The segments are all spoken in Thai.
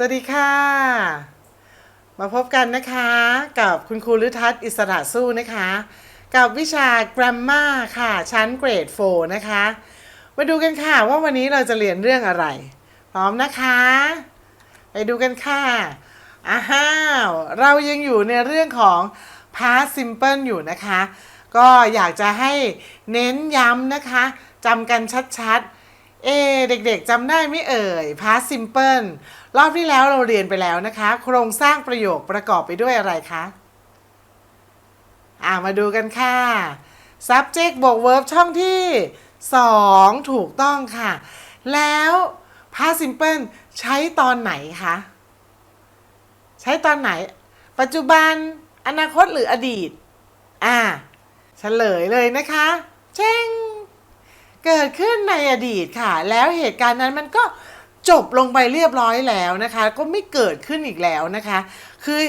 สวัสดีค่ะ มาพบกันนะคะกับคุณครูฤทัศน์อิสระสู้นะคะ กับวิชา Grammar ค่ะ ชั้นเกรด 4 นะคะ มาดูกันค่ะว่าวันนี้เราจะเรียนเรื่องอะไร พร้อมนะคะ ไปดูกันค่ะอ้าวเรายังอยู่ในเรื่องของ past simple อยู่นะคะ ก็อยากจะให้เน้นย้ำนะคะจำกันชัดๆ เอเด็กๆจำได้ไม่เอ่ย past simple รอบที่แล้วเราเรียนไปแล้วนะคะ โครงสร้างประโยคประกอบไปด้วยอะไรคะ อ่ามาดูกันค่ะ subject บวก verb ช่องที่ 2 ถูกต้องค่ะ แล้ว past simple ใช้ตอนไหนคะ ใช้ตอนไหน ปัจจุบัน อนาคตหรืออดีต อ่าเฉลยเลยนะคะเช่ง เกิดขึ้นในอดีตค่ะ แล้วเหตุการณ์นั้นมันก็จบลงไปเรียบร้อยแล้วนะคะ ก็ไม่เกิดขึ้นอีกแล้วนะคะ คือ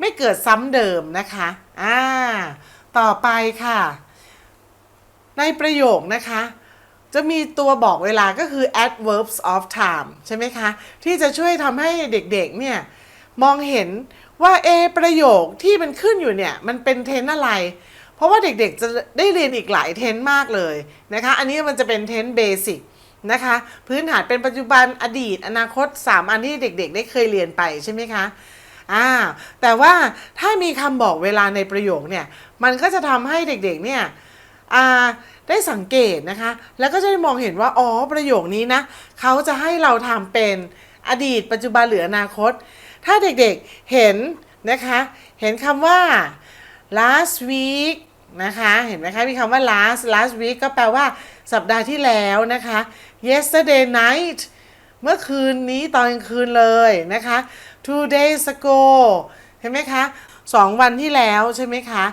ไม่เกิดซ้ำเดิมนะคะอ่าต่อไปค่ะ ในประโยคนะคะ จะมีตัวบอกเวลาก็คือ adverbs of time ใช่ไหมคะ ที่จะช่วยทำให้เด็กๆเนี่ยมองเห็นว่าเอประโยคที่มันขึ้นอยู่เนี่ย มันเป็นเทนอะไร เพราะว่าเด็กๆจะได้เรียนอีกหลายเทนมากเลยนะคะ อันนี้มันจะเป็นเทนเบสิกนะคะ พื้นฐานเป็นปัจจุบันอดีต อนาคต 3 อันที่เด็กๆ ได้เคยเรียนไปใช่ไหมคะอ่าแต่ว่าถ้ามีคำบอกเวลาในประโยคเนี่ย มันก็จะทำให้เด็กๆ เนี่ยอ่าได้สังเกตนะคะ แล้วก็จะได้มองเห็นว่า อ๋อ ประโยคนี้นะ เขาจะให้เราทำเป็นอดีต ปัจจุบันหรืออนาคต ถ้าเด็กๆ เห็นนะคะ เห็นคำว่า last week นะคะ เห็นไหมคะ มีคำว่า last last week ก็แปลว่าสัปดาห์ที่แล้วนะคะ yesterday night เมื่อคืนนี้ตอนกลางคืนเลยนะคะ two days ago เห็นไหมคะสองวันที่แล้วใช่ไหมคะ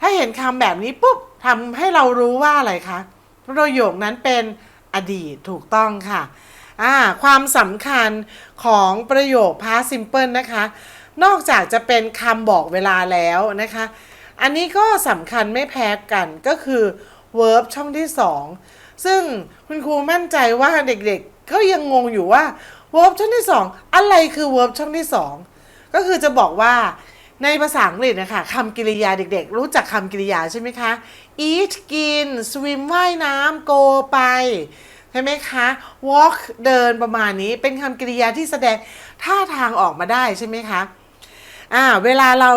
ถ้าเห็นคำแบบนี้ปุ๊บทำให้เรารู้ว่าอะไรคะประโยคนั้นเป็นอดีตถูกต้องค่ะอ่าความสำคัญของประโยค past simple นะคะ นอกจากจะเป็นคำบอกเวลาแล้วนะคะ อันนี้ก็สำคัญไม่แพ้กันก็คือ verb ช่องที่ 2 ซึ่งคุณครูมั่นใจว่าเด็กๆเขายังงงอยู่ว่า verb ช่องที่ 2 อะไรคือ verb ช่องที่ 2 ก็คือจะบอกว่าในภาษาอังกฤษนะคะคำกริยาเด็กๆ รู้จักคำกริยาใช่ไหมคะ eat กิน swim ว่ายน้ำ go ไปใช่ไหมคะ walk เดินประมาณนี้เป็นคำกริยาที่แสดงท่าทางออกมาได้ใช่ไหมคะอ่าเวลาเรา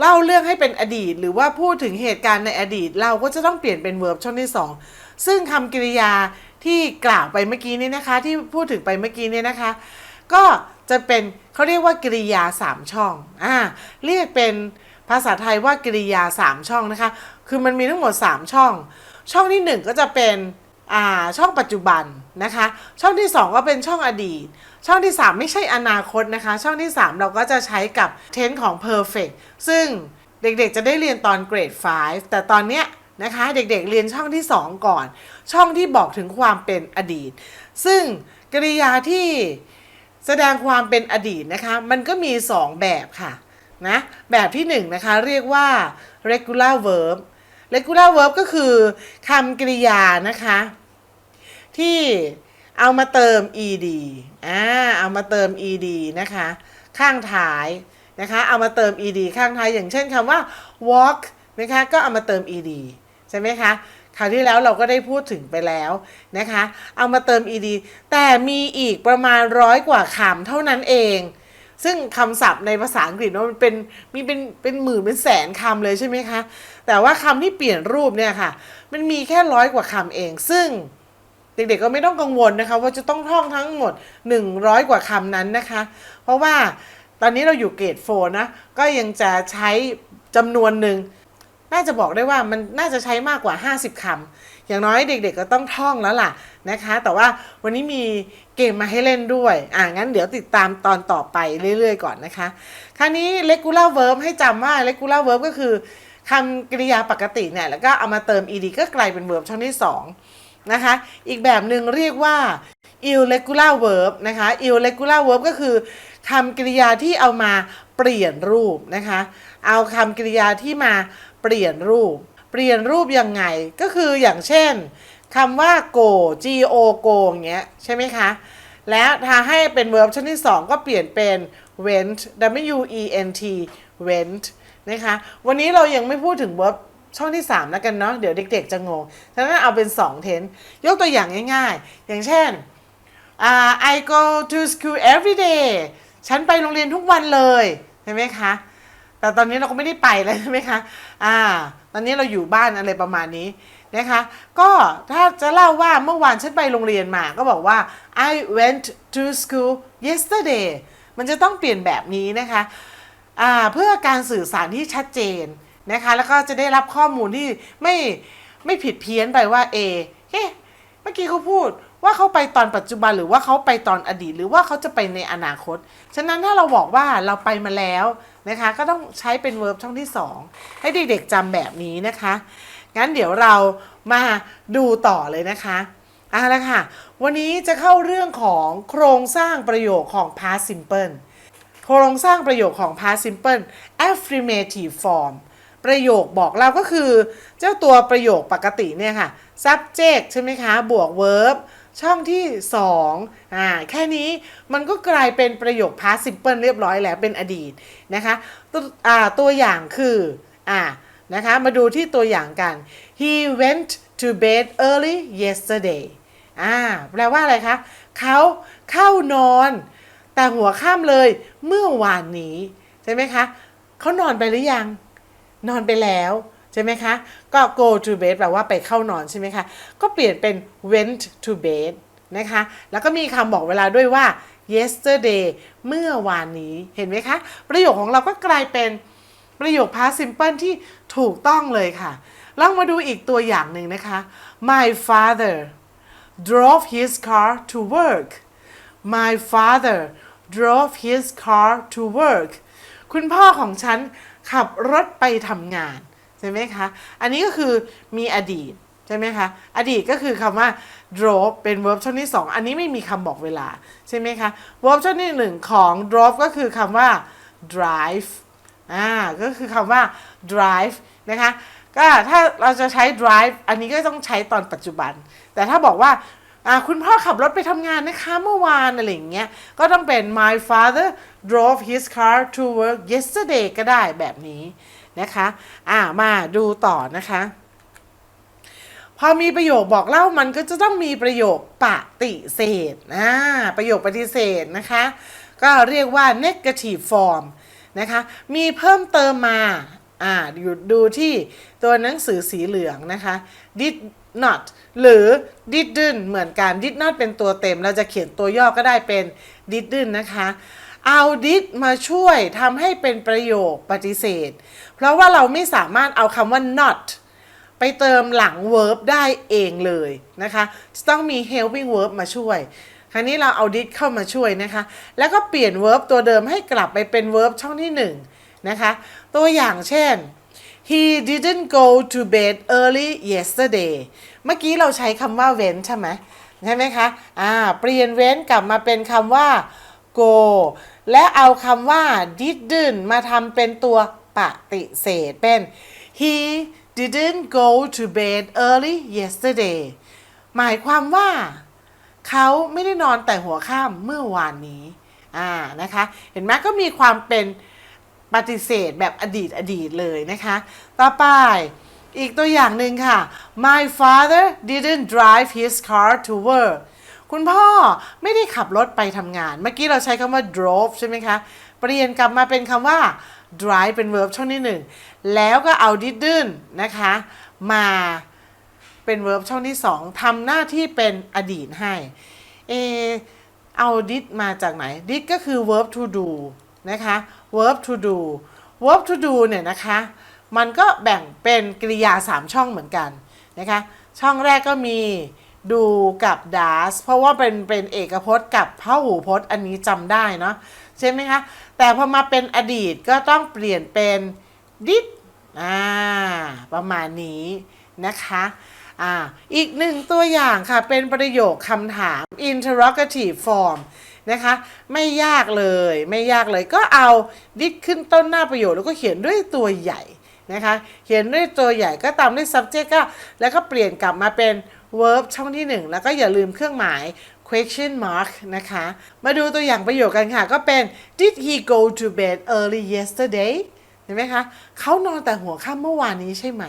เล่าเรื่องให้เป็นอดีต หรือว่าพูดถึงเหตุการณ์ในอดีต เราก็จะต้องเปลี่ยนเป็น verb ช่องที่ 2 ซึ่งคำกริยาที่กล่าวไปเมื่อกี้นี้นะคะ ที่พูดถึงไปเมื่อกี้นี้นะคะ ก็จะเป็นเขาเรียกว่ากริยา 3 ช่องอ่าเรียกเป็นภาษาไทยว่ากริยา 3 ช่องนะคะ คือมันมีทั้งหมด 3 ช่อง ช่องที่ 1 ก็จะเป็น อ่าช่องปัจจุบันนะคะ ช่องที่ 2 ก็เป็นช่องอดีต ช่องที่ 3 ไม่ใช่อนาคตนะคะ ช่องที่ 3 เราก็จะใช้กับเทนของ perfect ซึ่งเด็กๆจะได้เรียนตอนเกรด 5 แต่ตอนเนี้ยนะคะเด็กๆเรียนช่องที่ 2 ก่อน ช่องที่บอกถึงความเป็นอดีต ซึ่งกริยาที่แสดงความเป็นอดีตนะคะ มันก็มี 2 แบบค่ะนะแบบที่1นงนะคะเรียกว่า regular verb regular verb ก็คือคำกริยานะคะ ที่เอามาเติม ed อ่าเอามาเติม ed นะคะ ข้างท้ายนะคะ เอามาเติม ed ข้างท้ายอย่างเช่นคำว่า walk นะคะก็เอามาเติม ed ใช่ไหมคะคราวที่แล้วเราก็ได้พูดถึงไปแล้วนะคะ เอามาเติม ed แต่มีอีกประมาณร้อยกว่าคำเท่านั้นเอง ซึ่งคำศัพท์ในภาษาอังกฤษมันเป็นมีเป็นเป็นหมื่นเป็นแสนคำเลยใช่ไหมคะ แต่ว่าคำที่เปลี่ยนรูปเนี่ยค่ะ มันมีแค่ร้อยกว่าคำเอง ซึ่ง ด็กๆก็ไม่ต้องกังวลนะคะ ว่าจะต้องท่องทั้งหมด 100 กว่าคำนั้นนะคะ เพราะว่าตอนนี้เราอยู่เกรดโฟนะ ก็ยังจะใช้จำนวนหนึ่ง น่าจะบอกได้ว่ามันน่าจะใช้มากกว่า 50คำอย่างน้อยเด็กๆก็ต้องท่องแล้วล่ะนะคะ แต่ว่าวันนี้มีเกมมาให้เล่นด้วย อ่างั้นเดี๋ยวติดตามตอนต่อไปเรื่อยๆ ก่อนนะคะ คราวนี้ regular verb ให้จำว่า regular verb ก็คือคำกริยาปกติเนี่ย แล้วก็เอามาเติม ed ก็กลายเป็น verb ช่องที่ 2 นะคะ อีกแบบหนึ่งเรียกว่า irregular verb นะคะ irregular verb ก็คือคำกริยาที่เอามาเปลี่ยนรูปนะคะ เอาคำกริยาที่มาเปลี่ยนรูป เปลี่ยนรูปยังไง ก็คืออย่างเช่นคำว่า go g o go อย่างเงี้ยใช่ไหมคะ แล้วถ้าให้เป็น verb ช่องที่ 2 ก็เปลี่ยนเป็น went w e n t went นะคะ วันนี้เรายังไม่พูดถึง verb ช่องที่3แล้วกันเนาะเดี๋ยวเด็ก ๆ จะงงฉะนั้นเอาเป็น 2 เทนยกตัวอย่างง่ายๆ อย่างเช่นอ่า I go to school every day ฉันไปโรงเรียนทุกวันเลยใช่ไหมคะ แต่ตอนนี้เราก็ไม่ได้ไปแล้วใช่ไหมคะอ่าตอนนี้เราอยู่บ้านอะไรประมาณนี้นะคะ ก็ถ้าจะเล่าว่าเมื่อวานฉันไปโรงเรียนมา ก็บอกว่า I went to school yesterday มันจะต้องเปลี่ยนแบบนี้นะคะอ่าเพื่อการสื่อสารที่ชัดเจน นะคะ แล้วก็จะได้รับข้อมูลที่ไม่ไม่ผิดเพี้ยนไปว่าเอเฮ้เมื่อกี้เขาพูดว่าเขาไปตอนปัจจุบันหรือว่าเขาไปตอนอดีต หรือว่าเขาจะไปในอนาคต ฉะนั้นถ้าเราบอกว่าเราไปมาแล้วนะคะ ก็ต้องใช้เป็น verb ช่องที่ 2 ให้เด็กๆจำแบบนี้นะคะ งั้นเดี๋ยวเรามาดูต่อเลยนะคะเอาละค่ะ วันนี้จะเข้าเรื่องของโครงสร้างประโยคของ past simple โครงสร้างประโยคของ past simple affirmative form ประโยคบอกเราก็คือ เจ้าตัวประโยคปกติเนี่ยค่ะ subject ใช่ไหมคะ บวก verb ช่องที่2อ่าแค่นี้มันก็กลายเป็นประโยค past simple เรียบร้อยแล้วเป็นอดีตนะคะตัวอ่าตัวอย่างคืออ่านะคะมาดูที่ตัวอย่างกัน he went to bed early yesterday อ่าแปลว่าอะไรคะเขาเข้านอน แต่หัวข้ามเลยเมื่อวานนี้ ใช่ไหมคะเขานอนไปหรือยัง นอนไปแล้วใช่ไหมคะ ก็ go to bed แปลว่าไปเข้านอนใช่ไหมคะ ก็เปลี่ยนเป็น went to bed นะคะ แล้วก็มีคำบอกเวลาด้วยว่า yesterday เมื่อวานนี้ เห็นไหมคะ ประโยคของเราก็กลายเป็นประโยค past simple ที่ถูกต้องเลยค่ะ ลองมาดูอีกตัวอย่างหนึ่งนะคะ my father drove his car to work my father drove his car to work คุณพ่อของฉันขับรถไปทำงานใช่ไหมคะ อันนี้ก็คือมีอดีตใช่ไหมคะ อดีตก็คือคำว่า drove เป็น verb ช่องที่ 2 อันนี้ไม่มีคำบอกเวลาใช่ไหมคะ verb ช่องที่ 1 ของ drove ก็คือคำว่า drive อ่าก็คือคำว่า drive นะคะก็ถ้าเราจะใช้ drive อันนี้ก็ต้องใช้ตอนปัจจุบัน แต่ถ้าบอกว่าอ่าคุณพ่อขับรถไปทำงานนะคะเมื่อวานอะไรอย่างเงี้ยก็ต้องเป็น my father drove his car to work yesterday ก็ได้แบบนี้นะคะ อ่ามาดูต่อนะคะ พอมีประโยคบอกเล่ามันก็จะต้องมีประโยคปฏิเสธอ่าประโยคปฏิเสธนะคะ ก็เรียกว่า negative form นะคะ มีเพิ่มเติมมา อ่าอยู่ดูที่ตัวหนังสือสีเหลืองนะคะ did not หรือ didn't เหมือนกัน did not เป็นตัวเต็ม เราจะเขียนตัวย่อก็ได้เป็น didn't นะคะ เอา did มาช่วยทำให้เป็นประโยคปฏิเสธ เพราะว่าเราไม่สามารถเอาคำว่า not ไปเติมหลัง verb ได้เองเลยนะคะจะต้องมี helping verb มาช่วย คราวนี้เราเอา did เข้ามาช่วยนะคะ แล้วก็เปลี่ยน verb ตัวเดิมให้กลับไปเป็น verb ช่องที่1นะคะ ตัวอย่างเช่น he didn't go to bed early yesterday เมื่อกี้เราใช้คำว่า went ใช่ไหมใช่ไหมคะ อ่า เปลี่ยน went กลับมาเป็นคำว่า go และเอาคำว่า didn't มาทำเป็นตัวปฏิเสธเป็น he didn't go to bed early yesterday หมายความว่าเขาไม่ได้นอนแต่หัวค่ำเมื่อวานนี้ อ่า นะคะ เห็นไหมก็มีความเป็นปฏิเสธแบบอดีตอดีตเลยนะคะ ต่อไป อีกตัวอย่างหนึ่งค่ะ my father didn't drive his car to work คุณพ่อไม่ได้ขับรถไปทำงาน เมื่อกี้เราใช้คำว่า drove ใช่ไหมคะ เปลี่ยนกลับมาเป็นคำว่า drive เป็น verb ช่องที่หนึ่งแล้วก็เอา didn't นะคะ มาเป็น verb ช่องที่สองทำหน้าที่เป็นอดีตให้เอเอา did มาจากไหน did ก็คือ verb to do นะคะ verb to do verb to do เนี่ยนะคะ มันก็แบ่งเป็นกริยา 3 ช่องเหมือนกันนะคะ ช่องแรกก็มี ดูกับ does เพราะว่าเป็นเป็นเอกพจน์กับพหูพจน์อันนี้จำได้เนาะใช่ไหมคะ แต่พอมาเป็นอดีตก็ต้องเปลี่ยนเป็น did อ่าประมาณนี้นะคะอ่าอีกหนึ่งตัวอย่างค่ะ เป็นประโยคคำถาม interrogative form นะคะ ไม่ยากเลยไม่ยากเลยก็เอา did ขึ้นต้นหน้าประโยคแล้วก็เขียนด้วยตัวใหญ่นะคะ เขียนด้วยตัวใหญ่ก็ตามด้วย subject ก็แล้วก็เปลี่ยนกลับมาเป็น verb ช่องที่ 1 แล้วก็อย่าลืมเครื่องหมาย question mark นะคะ มาดูตัวอย่างประโยคกันค่ะ ก็เป็น did he go to bed early yesterday เห็นไหมคะเขานอนแต่หัวค่ำเมื่อวานนี้ใช่ไหม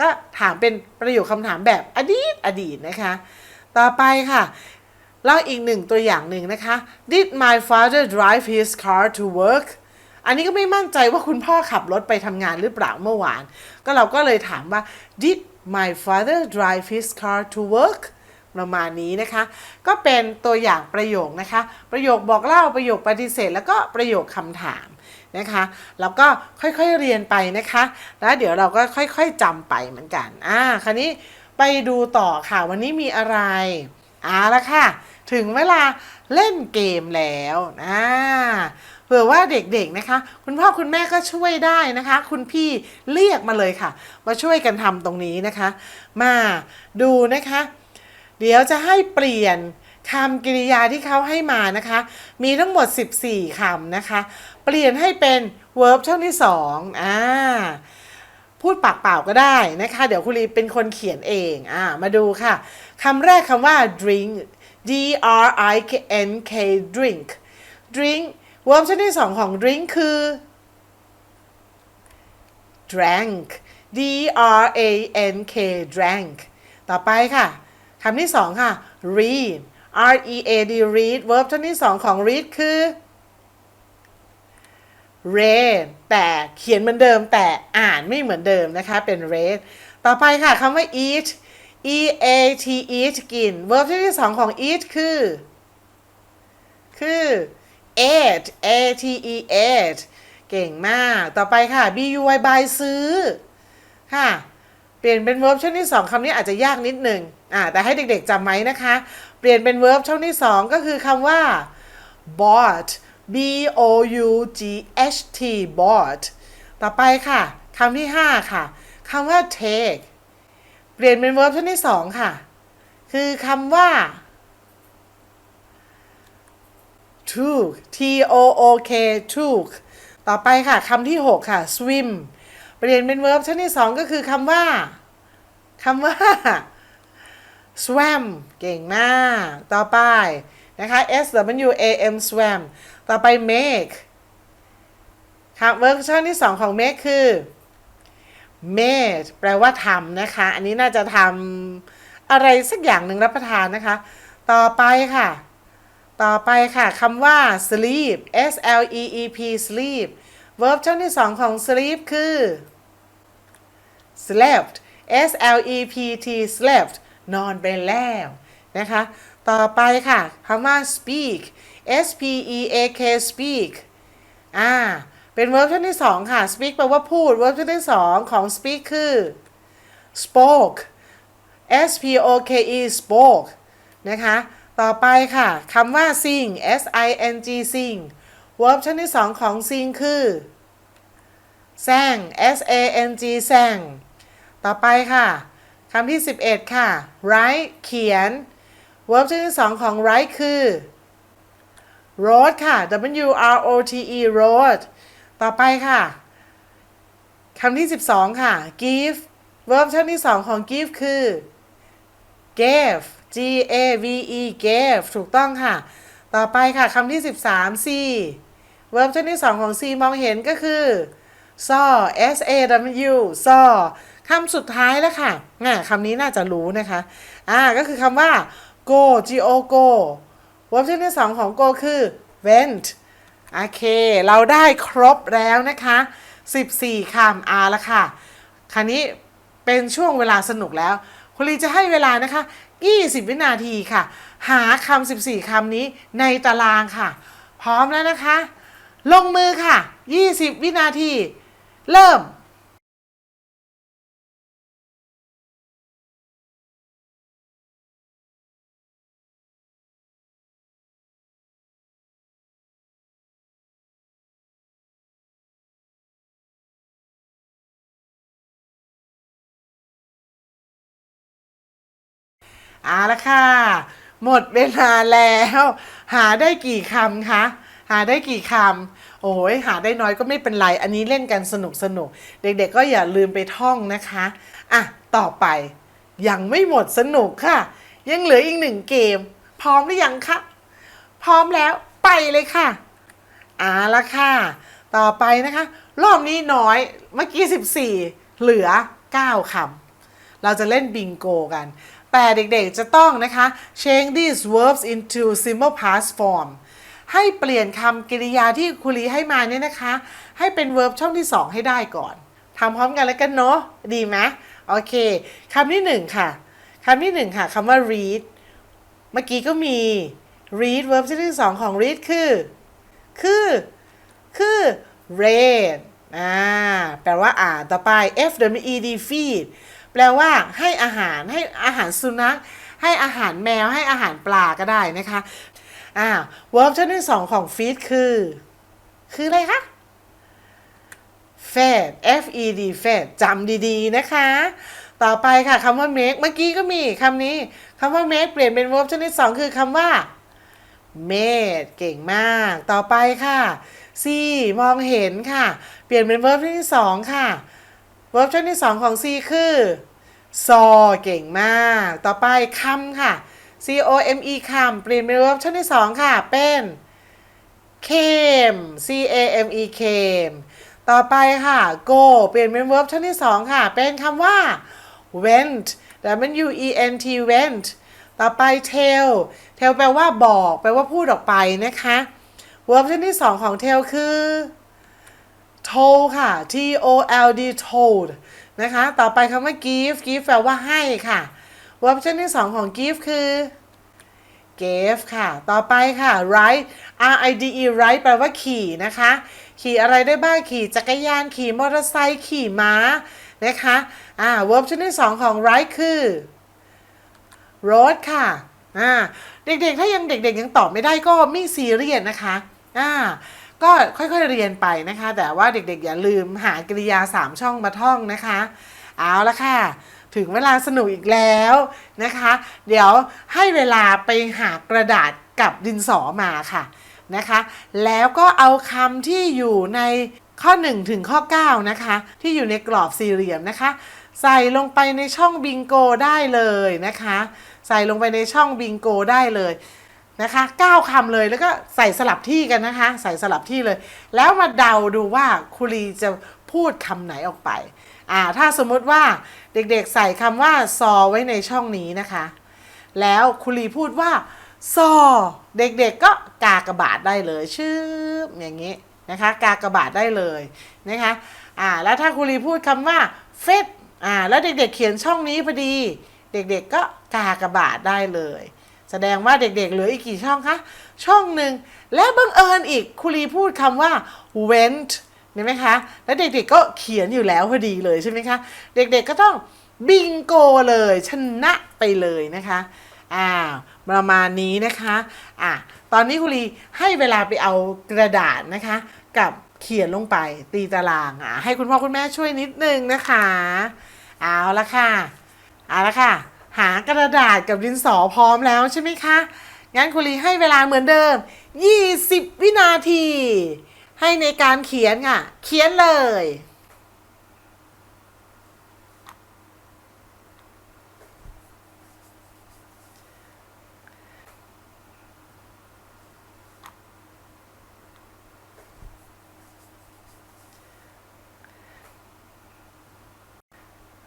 ก็ถามเป็นประโยคคำถามแบบอดีตอดีตนะคะ ต่อไปค่ะเล่าอีกหนึ่งตัวอย่างหนึ่งนะคะ Did my father drive his car to work อันนี้ก็ไม่มั่นใจว่าคุณพ่อขับรถไปทำงานหรือเปล่าเมื่อวาน ก็เราก็เลยถามว่า Did my father drive his car to work ประมาณนี้นะคะ ก็เป็นตัวอย่างประโยคนะคะ ประโยคบอกเล่าประโยคปฏิเสธ แล้วก็ประโยคคำถามนะคะแล้วก็ค่อยๆเรียนไปนะคะ แล้วเดี๋ยวเราก็ค่อยๆจำไปเหมือนกันอ่าคราวนี้ไปดูต่อค่ะวันนี้มีอะไรเอาละค่ะ ถึงเวลาเล่นเกมแล้วนะ เผื่อว่าเด็กๆนะคะ คุณพ่อคุณแม่ก็ช่วยได้นะคะ คุณพี่เรียกมาเลยค่ะ มาช่วยกันทำตรงนี้นะคะ มาดูนะคะ เดี๋ยวจะให้เปลี่ยนคำกริยาที่เขาให้มานะคะ มีทั้งหมด 14 คำนะคะ เปลี่ยนให้เป็น verb ช่องที่2อ่าพูดปากเปล่าก็ได้นะคะ เดี๋ยวคุณลีเป็นคนเขียนเองอ่ามาดูค่ะคำแรกคำว่า drink d r i n k drink drink verb ชนิดที่สองของ drink คือ drank d r a n k drank ต่อไปค่ะคำที่สองค่ะ read r e a d read verb ชนิดที่สองของ read คือ read แต่เขียนเหมือนเดิมแต่อ่านไม่เหมือนเดิมนะคะ เป็น read ต่อไปค่ะคำว่า eat e a t eat กิน verb ชนิดที่สองของ eat คือ คือ ate a t e ate เก่งมาก ต่อไปค่ะ b u y buy ซื้อ ค่ะ เปลี่ยนเป็น verb ช่องที่สองคำนี้อาจจะยากนิดหนึ่งอ่าแต่ให้เด็กๆจำไว้นะคะ เปลี่ยนเป็น verb ช่องที่สองก็คือคำว่า bought b o u g h t bought ต่อไปค่ะคำที่ห้าค่ะคำว่า take เปลี่ยนเป็น verb ช่องที่สองค่ะ คือคำว่า took t o o k took ต่อไปค่ะคำที่ 6 ค่ะ swim เปลี่ยนเป็น verb ชั้นที่ 2 ก็คือคำว่าคำว่า swam เก่งมาก ต่อไปนะคะ s w a m swam ต่อไป make ครับ verb ชั้นที่ 2 ของ make คือ made แปลว่าทำนะคะ อันนี้น่าจะทำอะไรสักอย่างหนึ่งรับประทานนะคะ ต่อไปค่ะ ต่อไปค่ะคำว่า sleep s l e e p sleep verb ช่องที่สองของ sleep คือ slept s l e p t slept นอนไปแล้วนะคะ ต่อไปค่ะคำว่า speak s p e a k speak อ่า เป็น verb ช่องที่สองค่ะ speak แปลว่าพูด verb ช่องที่สองของ speak คือ spoke s p o k e spoke นะคะ ต่อไปค่ะคำว่า sing s i n g sing verb ชั้นที่สองของ sing คือ sang s a n g sang ต่อไปค่ะคำที่ 11 ค่ะ write เขียน verb ชั้นที่สองของ write คือ wrote ค่ะ w r o t e wrote ต่อไปค่ะคำที่ 12 ค่ะ give verb ชั้นที่สองของ give คือ gave G A V E gave ถูกต้องค่ะ ต่อไปค่ะคำที่ 13 C verb ชนิดที่2ของ C มองเห็นก็คือ saw S A W saw คำสุดท้ายแล้วค่ะน่ะคำนี้น่าจะรู้นะคะ อ่า ก็คือคำว่า go G O go verb ชนิดที่2ของ go คือ went โอเค เราได้ครบแล้วนะคะ 14คำอาละค่ะ คราวนี้เป็นช่วงเวลาสนุกแล้ว คุณลีจะให้เวลานะคะ 20 วินาทีค่ะ หาคำ14คำนี้ในตารางค่ะ พร้อมแล้วนะคะ ลงมือค่ะ 20 วินาที เริ่ม เอาละค่ะ หมดเวลาแล้ว หาได้กี่คำคะหาได้กี่คำโอ้ยหาได้น้อยก็ไม่เป็นไร อันนี้เล่นกันสนุกสนุก เด็กๆก็อย่าลืมไปท่องนะคะอะต่อไป ยังไม่หมดสนุกค่ะ ยังเหลืออีกหนึ่งเกม พร้อมหรือยังคะพร้อมแล้วไปเลยค่ะเอาละค่ะ ต่อไปนะคะ รอบนี้น้อยเมื่อกี้ 14 เหลือ 9คำเราจะเล่นบิงโกกัน แต่เด็กๆจะต้องนะคะ change these verbs into simple past form ให้เปลี่ยนคำกริยาที่ครูลีให้มาเนี่ยนะคะ ให้เป็น verb ช่องที่ 2 ให้ได้ก่อนทำพร้อมกันแล้วกันเนาะดีไหมโอเคคำที่หนึ่งค่ะคำที่หนึ่งค่ะคำว่า read เมื่อกี้ก็มี read verb ช่องที่ 2 ของ read คือ คือ คือ read อ่าแปลว่าอ่านต่อไป F W E D feed แปลว่าให้อาหารให้อาหารสุนัข ให้อาหารแมวให้อาหารปลาก็ได้นะคะอ่า verb ช่องที่2ของ feed คือ คืออะไรคะ fed f e d fed จำดีๆ นะคะ ต่อไปค่ะคำว่า make เมื่อกี้ก็มีคำนี้คำว่า make เปลี่ยนเป็น verb ชนิดสองคือคำว่า made เก่งมาก ต่อไปค่ะ C มองเห็นค่ะ เปลี่ยนเป็น verb ชนิดสองค่ะ verb ชนิดสองของ C คือ saw เก่งมาก ต่อไปคำค่ะ C O M E คำเปลี่ยนเป็น verb ชนิดสองค่ะ เป็น came c a m e came ต่อไปค่ะ go เปลี่ยนเป็น verb ชั้นที่ 2 ค่ะ เป็นคำว่า went w e n t went ต่อไป tell tell แปลว่าบอก แปลว่าพูดออกไปนะคะ verb ชั้นที่ 2 ของ tell คือ told ค่ะ t o l d told นะคะ ต่อไปคำว่า give give แปลว่าให้ค่ะ verb ชั้นที่2ของ give คือ gave ค่ะ ต่อไปค่ะ ride r i d e ride แปลว่าขี่นะคะ ขี่อะไรได้บ้าง ขี่จักรยาน ขี่มอเตอร์ไซค์ ขี่ม้า นะคะ อ่า verb ชนิดที่สองของ ride คือ rode ค่ะ อ่า เด็กๆ ถ้ายังเด็กๆ ยังตอบไม่ได้ก็ไม่ซีเรียสนะคะ อ่า ก็ค่อยๆเรียนไปนะคะ แต่ว่าเด็กๆ อย่าลืมหากริยา 3 ช่องมาท่องนะคะ เอาละค่ะ ถึงเวลาสนุกอีกแล้วนะคะ เดี๋ยวให้เวลาไปหากระดาษกับดินสอมาค่ะนะคะ แล้วก็เอาคำที่อยู่ในข้อ 1 ถึงข้อ 9 นะคะ ที่อยู่ในกรอบสี่เหลี่ยมนะคะ ใส่ลงไปในช่องบิงโกได้เลยนะคะ ใส่ลงไปในช่องบิงโกได้เลย นะคะ9คำเลยแล้วก็ใส่สลับที่กันนะคะ ใส่สลับที่เลย แล้วมาเดาดูว่าครูรีจะพูดคำไหนออกไปอ่าถ้าสมมุติว่าเด็กๆใส่คำว่าซอไว้ในช่องนี้นะคะ แล้วครูรีพูดว่าซอเด็กๆก็กากระบาดได้เลยชื่ออย่างนี้นะคะกากระบาดได้เลยนะคะอ่าแล้วถ้าครูรีพูดคำว่าเฟสอ่าแล้วเด็กๆเขียนช่องนี้พอดี เด็กๆก็กากระบาดได้เลย แสดงว่าเด็กๆเหลืออีกกี่ช่องคะ ช่องหนึ่ง และบังเอิญอีกครูรีพูดคำว่า went เห็นไหมคะ แล้วเด็กๆก็เขียนอยู่แล้วพอดีเลยใช่ไหมคะ เด็กๆก็ต้องบิงโกเลย ชนะไปเลยนะคะอ่าประมาณนี้นะคะอะตอนนี้ครูรีให้เวลาไปเอากระดาษนะคะ กับเขียนลงไปตีตารางอะให้คุณพ่อคุณแม่ช่วยนิดนึงนะคะ เอาละค่ะเอาละค่ะ หากระดาษกับดินสอพร้อมแล้วใช่ไหมคะ งั้นครูรีให้เวลาเหมือนเดิม 20 วินาที ให้ในการเขียนค่ะ เขียนเลย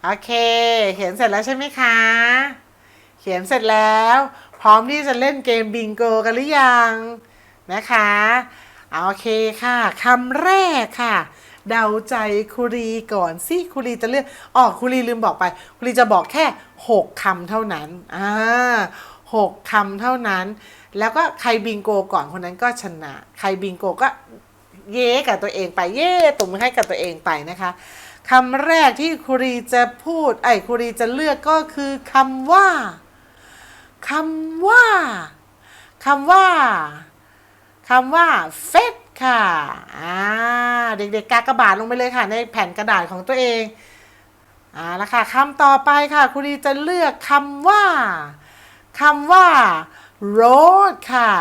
โอเค เขียนเสร็จแล้วใช่ไหมคะ เขียนเสร็จแล้ว พร้อมที่จะเล่นเกมบิงโกกันหรือยังนะคะโอเคค่ะคำแรกค่ะ เดาใจคุรีก่อนสิคุรีจะเลือกอ๋อคุรีลืมบอกไป คุรีจะบอกแค่ 6คำเท่านั้นอ่าหกคำเท่านั้น แล้วก็ใครบิงโกก่อนคนนั้นก็ชนะ ใครบิงโกก็เย่กับตัวเองไปเย่ตุ่มให้กับตัวเองไปนะคะ คำแรกที่คุรีจะพูด ไอ้คุรีจะเลือกก็คือคำว่าคำว่าคำว่าคำว่าเฟสค่ะอ่าเด็กๆกากระบาดลงไปเลยค่ะ ในแผ่นกระดาษของตัวเองอ่าล้วค่ะคำต่อไปค่ะคุณดีจะเลือกคำว่าคำว่า road ค่ะ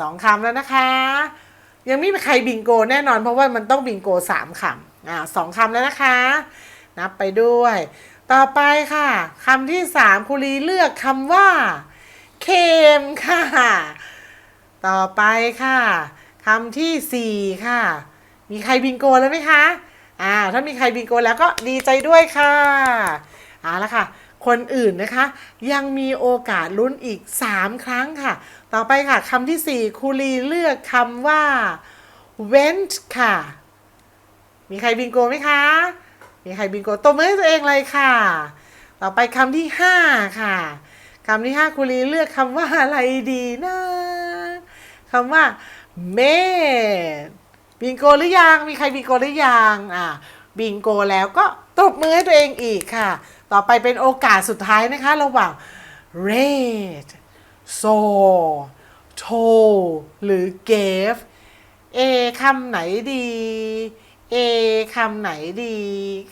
สองคำแล้วนะคะ ยังไม่มีใครบิงโกแน่นอนเพราะว่ามันต้องบิงโกสามคำ อ่าสองคำแล้วนะคะ นับไปด้วย ต่อไปค่ะคำที่สามคุรีเลือกคำว่าเค็มค่ะ ต่อไปค่ะคำที่สี่ค่ะ มีใครบิงโกแล้วไหมคะอ่าถ้ามีใครบิงโกแล้วก็ดีใจด้วยค่ะเอาละค่ะ คนอื่นนะคะ ยังมีโอกาสลุ้นอีก 3 ครั้งค่ะ ต่อไปค่ะคำที่ 4ครูลีเลือกคำว่า went ค่ะ มีใครบิงโกไหมคะ มีใครบิงโกตบมือให้ตัวเองเลยค่ะ ต่อไปคำที่5ค่ะคำที่5ครูลีเลือกคำว่าอะไรดีนะคำว่า made บิงโกหรือยัง มีใครบิงโกหรือยังอ่าบิงโกแล้วก็ตบมือให้ตัวเองอีกค่ะ ต่อไปเป็นโอกาสสุดท้ายนะคะระหว่าง red saw told หรือ gave เอคำไหนดี เอคำไหนดี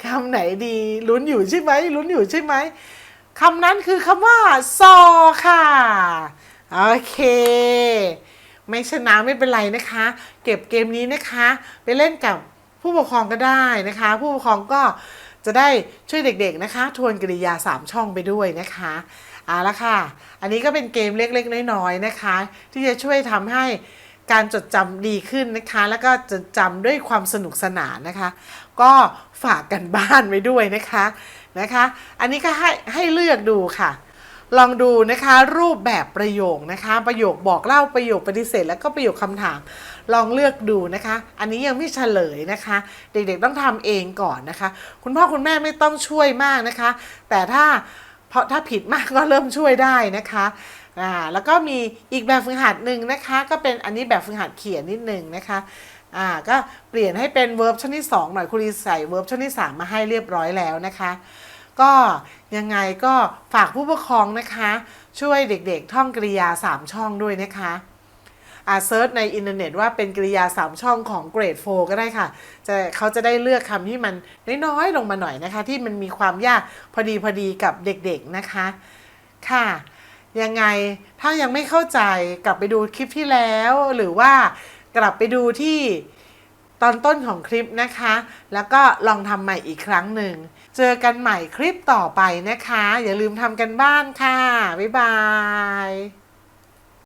คำไหนดีลุ้นอยู่ใช่ไหมลุ้นอยู่ใช่ไหมคำนั้นคือคำว่า saw ค่ะ โอเค ไม่ชนะไม่เป็นไรนะคะ เก็บเกมนี้นะคะ ไปเล่นกับผู้ปกครองก็ได้นะคะ ผู้ปกครองก็จะได้ช่วยเด็กๆนะคะ ทวนกริยา 3 ช่องไปด้วยนะคะเอาละค่ะ อันนี้ก็เป็นเกมเล็กๆ น้อยๆนะคะ ที่จะช่วยทำให้ การจดจำดีขึ้นนะคะ แล้วก็จดจำด้วยความสนุกสนานนะคะ ก็ฝากกันบ้านไว้ด้วยนะคะนะคะ อันนี้ก็ให้ให้เลือกดูค่ะลองดูนะคะรูปแบบประโยคนะคะ ประโยคบอกเล่าประโยคปฏิเสธ แล้วก็ประโยคคำถาม ลองเลือกดูนะคะ อันนี้ยังไม่เฉลยนะคะ เด็กๆต้องทำเองก่อนนะคะ คุณพ่อคุณแม่ไม่ต้องช่วยมากนะคะ แต่ถ้าเพราะถ้าผิดมากก็เริ่มช่วยได้นะคะ อ่าแล้วก็มีอีกแบบฝึกหัดหนึ่งนะคะ ก็เป็นอันนี้แบบฝึกหัดเขียนนิดหนึ่งนะคะอ่าก็เปลี่ยนให้เป็นเวิร์บชั้นที่ 2 หน่อยครูรีใส่เวิร์บชั้นที่ 3 มาให้เรียบร้อยแล้วนะคะ ก็ยังไงก็ฝากผู้ปกครองนะคะ ช่วยเด็กๆ ท่องกริยา 3 ช่องด้วยนะคะอาเซิร์ชในอินเทอร์เน็ตว่าเป็นกริยา 3 ช่องของเกรด4ก็ได้ค่ะจะเขาจะได้เลือกคำที่มันน้อยๆลงมาหน่อยนะคะ ที่มันมีความยากพอดีพอดีกับเด็กๆนะคะ ค่ะ ยังไงถ้ายังไม่เข้าใจกลับไปดูคลิปที่แล้ว หรือว่ากลับไปดูที่ตอนต้นของคลิปนะคะ แล้วก็ลองทำใหม่อีกครั้งหนึ่ง เจอกันใหม่คลิปต่อไปนะคะ อย่าลืมทำกันบ้านค่ะ บ๊ายบาย